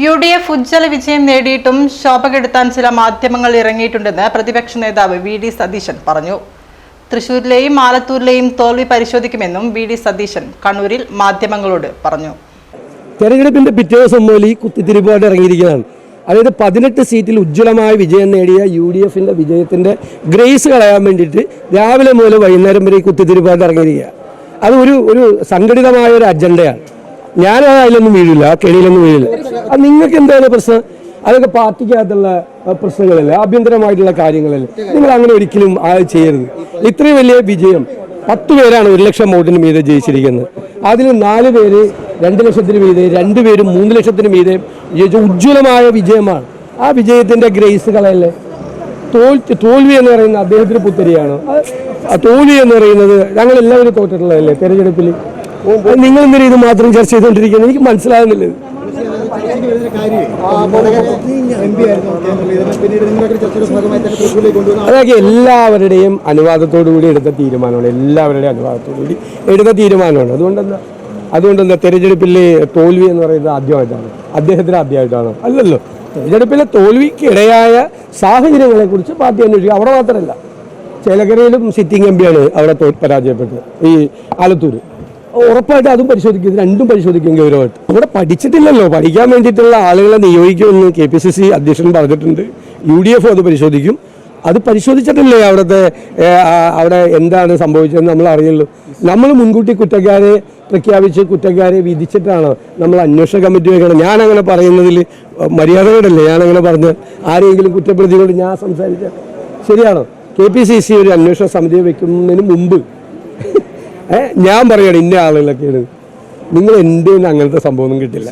U D F ഉജ്ജ്വല വിജയം നേടിയിട്ടും ശോഭ കെടുത്താൻ ചില മാധ്യമങ്ങൾ ഇറങ്ങിയിട്ടുണ്ടെന്ന് പ്രതിപക്ഷ നേതാവ് വി ഡി സതീശൻ പറഞ്ഞു. തൃശൂരിലെയും ആലത്തൂരിലെയും തോൽവി പരിശോധിക്കുമെന്നും വി ഡി സതീശൻ കണ്ണൂരിൽ മാധ്യമങ്ങളോട് പറഞ്ഞു. തെരഞ്ഞെടുപ്പിന്റെ പിറ്റേ ദിവസം മുതൽ ഈ കുത്തിത്തിരിപ്പായിട്ട് ഇറങ്ങിയിരിക്കുകയാണ്. അതായത് പതിനെട്ട് സീറ്റിൽ ഉജ്ജ്വലമായ വിജയം നേടിയ യു ഡി എഫിന്റെ വിജയത്തിന്റെ ഗ്രേസ് കളയാൻ വേണ്ടിയിട്ട് രാവിലെ മുതൽ വൈകുന്നേരം വരെ ഈ കുത്തിത്തിരിപ്പായിട്ട് ഇറങ്ങിയിരിക്കുക അത് ഒരു ഒരു സംഘടിതമായ ഒരു അജണ്ടയാണ്. ഞാൻ അതിലൊന്നും വീഴില്ല ആ കെണിയിലൊന്നും വീഴില്ല. അത് നിങ്ങൾക്ക് എന്താണ് പ്രശ്നം? അതൊക്കെ പാർട്ടിക്കകത്തുള്ള പ്രശ്നങ്ങളല്ലേ? ആഭ്യന്തരമായിട്ടുള്ള കാര്യങ്ങളല്ലേ? നിങ്ങൾ അങ്ങനെ ഒരിക്കലും ആ ചെയ്യരുത്. ഇത്രയും വലിയ വിജയം പത്ത് പേരാണ് ഒരു ലക്ഷം വോട്ടിന് മീതെ ജയിച്ചിരിക്കുന്നത്. അതിൽ നാല് പേര് രണ്ട് ലക്ഷത്തിന് മീതെ രണ്ട് പേരും മൂന്ന് ലക്ഷത്തിന് മീതെ ജയിച്ച ഉജ്ജ്വലമായ വിജയമാണ്. ആ വിജയത്തിന്റെ ഗ്രേസ് കളയല്ലേ? തോൽ തോൽവി എന്ന് പറയുന്നത് അദ്ദേഹത്തിന് പുത്തരിയാണ് തോൽവി എന്ന് പറയുന്നത് ഞങ്ങൾ എല്ലാവരും തോറ്റിട്ടുള്ളതല്ലേ തെരഞ്ഞെടുപ്പിൽ നിങ്ങൾ എന്തിനാ ഇത് മാത്രം ചർച്ച ചെയ്തുകൊണ്ടിരിക്കുന്നത് എനിക്ക് മനസ്സിലാകുന്നില്ല അതൊക്കെ എല്ലാവരുടെയും അനുവാദത്തോടു കൂടി എടുത്ത തീരുമാനമാണ്. എല്ലാവരുടെയും അനുവാദത്തോടു കൂടി എടുത്ത തീരുമാനമാണ്. അതുകൊണ്ടെന്താ? അതുകൊണ്ടെന്താ? തെരഞ്ഞെടുപ്പിലെ തോൽവി എന്ന് പറയുന്നത് ആദ്യമായിട്ടാണ്. അദ്ദേഹത്തിന് ആദ്യമായിട്ടാണ്. അല്ലല്ലോ. തെരഞ്ഞെടുപ്പിലെ തോൽവിക്കിടയായ സാഹചര്യങ്ങളെ കുറിച്ച് പാർട്ടി അന്വേഷിക്കുക. അവിടെ മാത്രമല്ല ചേലക്കരയിലും സിറ്റിംഗ് എം പിയാണ് അവിടെ പരാജയപ്പെട്ടത്. ഈ ആലത്തൂർ ഉറപ്പായിട്ട് അതും പരിശോധിക്കും. രണ്ടും പരിശോധിക്കും ഗൗരവമായിട്ട്. അവിടെ പഠിച്ചിട്ടില്ലല്ലോ. പഠിക്കാൻ വേണ്ടിയിട്ടുള്ള ആളുകളെ നിയോഗിക്കുമെന്ന് കെ പി സി സി അധ്യക്ഷൻ പറഞ്ഞിട്ടുണ്ട്. യു ഡി എഫ് അത് പരിശോധിക്കും. അത് പരിശോധിച്ചിട്ടില്ലേ അവിടുത്തെ അവിടെ എന്താണ് സംഭവിച്ചതെന്ന് നമ്മൾ അറിയുള്ളൂ നമ്മൾ മുൻകൂട്ടി കുറ്റക്കാരെ പ്രഖ്യാപിച്ച് കുറ്റക്കാരെ വിധിച്ചിട്ടാണ് നമ്മൾ അന്വേഷണ കമ്മിറ്റി വെക്കണം ഞാനങ്ങനെ പറയുന്നതിൽ മര്യാദയോടല്ലേ ഞാനങ്ങനെ പറഞ്ഞ് ആരെങ്കിലും കുറ്റപ്രതികളോട് ഞാൻ സംസാരിച്ച ശരിയാണോ? കെ പി സി സി ഒരു അന്വേഷണ സമിതി വെക്കുന്നതിന് മുമ്പ് ഞാൻ പറയണം ഇന്ന ആളുകളൊക്കെയാണ്. നിങ്ങൾ എന്റെ അങ്ങനത്തെ സംഭവമൊന്നും കിട്ടില്ല.